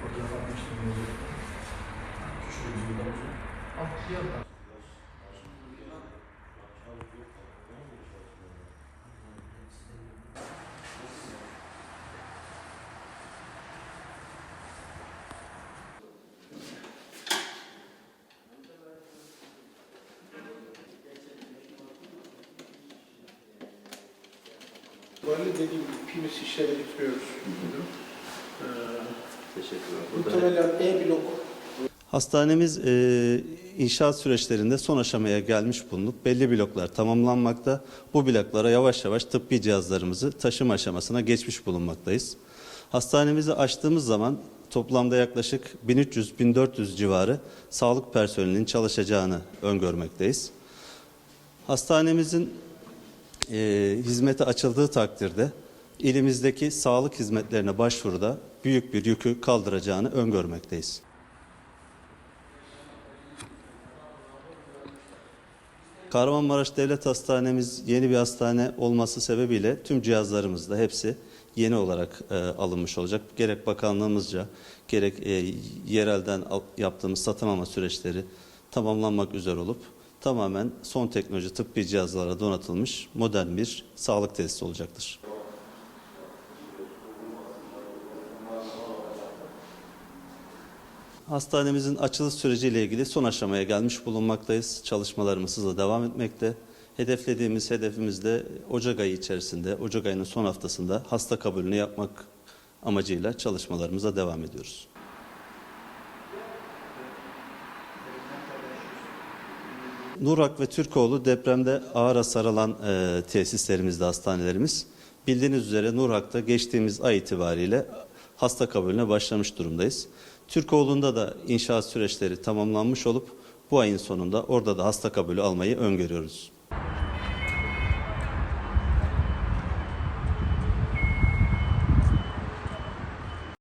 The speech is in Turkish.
Fotoğraf atmıştım. Küçük bir Böyle dediğim gibi PVC şişlere getiriyoruz. Ee, Teşekkürler. muhtemelen E blok Hastanemiz e, inşaat süreçlerinde son aşamaya gelmiş bulunduk. Belli bloklar tamamlanmakta. Bu bloklara yavaş yavaş tıbbi cihazlarımızı taşıma aşamasına geçmiş bulunmaktayız. Hastanemizi açtığımız zaman toplamda yaklaşık 1300-1400 civarı sağlık personelinin çalışacağını öngörmekteyiz. Hastanemizin e, hizmete açıldığı takdirde ilimizdeki sağlık hizmetlerine başvuruda büyük bir yükü kaldıracağını öngörmekteyiz. Kahramanmaraş Devlet Hastanemiz yeni bir hastane olması sebebiyle tüm cihazlarımız da hepsi yeni olarak e, alınmış olacak. Gerek bakanlığımızca gerek e, yerelden al- yaptığımız satın alma süreçleri tamamlanmak üzere olup tamamen son teknoloji tıbbi cihazlara donatılmış modern bir sağlık tesisi olacaktır. Hastanemizin açılış süreciyle ilgili son aşamaya gelmiş bulunmaktayız. Çalışmalarımız hızla devam etmekte. Hedeflediğimiz hedefimiz de Ocak ayı içerisinde, Ocak ayının son haftasında hasta kabulünü yapmak amacıyla çalışmalarımıza devam ediyoruz. Nurak ve Türkoğlu depremde ağır hasar alan e, tesislerimizde hastanelerimiz. Bildiğiniz üzere Nurhak'ta geçtiğimiz ay itibariyle hasta kabulüne başlamış durumdayız. Türkoğlu'nda da inşaat süreçleri tamamlanmış olup bu ayın sonunda orada da hasta kabulü almayı öngörüyoruz.